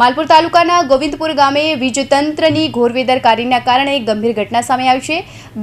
માલપુર તાલુકાના ગોવિંદપુર ગામે વીજતંત્રની ઘોરવેદરકારીના કારણે ગંભીર ઘટના સામે આવી છે.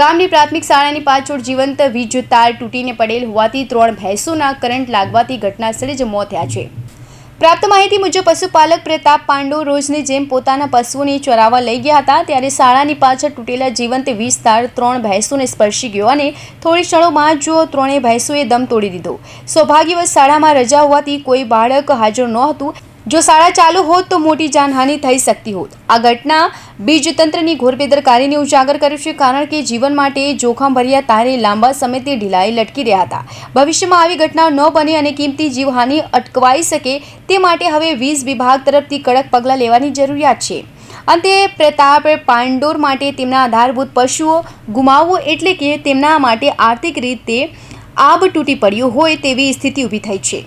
ગામની પ્રાથમિક શાળાની પાછળ જીવંત વીજ તાર તૂટીને પડેલ હોવાથી ત્રણ ભેંસોના કરંટ લાગવાથી ઘટનાસ્થળે જ મોત થયા છે. પ્રાપ્ત માહિતી મુજબ પશુપાલક પ્રતાપ પાંડુ રોજની જેમ પોતાના પશુઓને ચરાવવા લઈ ગયા હતા, ત્યારે શાળાની પાછળ તૂટેલા જીવંત વીજ તાર ત્રણ ભેંસોને સ્પર્શી ગયો અને થોડી ક્ષણોમાં જો ત્રણેય ભેંસોએ દમ તોડી દીધો. સૌભાગ્યવશ શાળામાં રજા હોવાથી કોઈ બાળક હાજર નહોતું. જો શાળા ચાલુ હોત તો મોટી જાનહાનિ થઈ શકતી હોત. આ ઘટના બીજતંત્રની ઘોર બેદરકારીને ઉજાગર કર્યું છે કારણ કે જીવન માટે જોખમભર્યા તારે લાંબા સમયથી ઢીલાઈ લટકી રહ્યા હતા. ભવિષ્યમાં આવી ઘટના ન બને અને કિંમતી જીવહાનિ અટકવાઈ શકે તે માટે હવે વીજ વિભાગ તરફથી કડક પગલાં લેવાની જરૂરિયાત છે. અંતે પ્રતાપ પાંડોર માટે તેમના આધારભૂત પશુઓ ગુમાવવો એટલે કે તેમના માટે આર્થિક રીતે આબ તૂટી પડ્યું હોય તેવી સ્થિતિ ઊભી થઈ છે.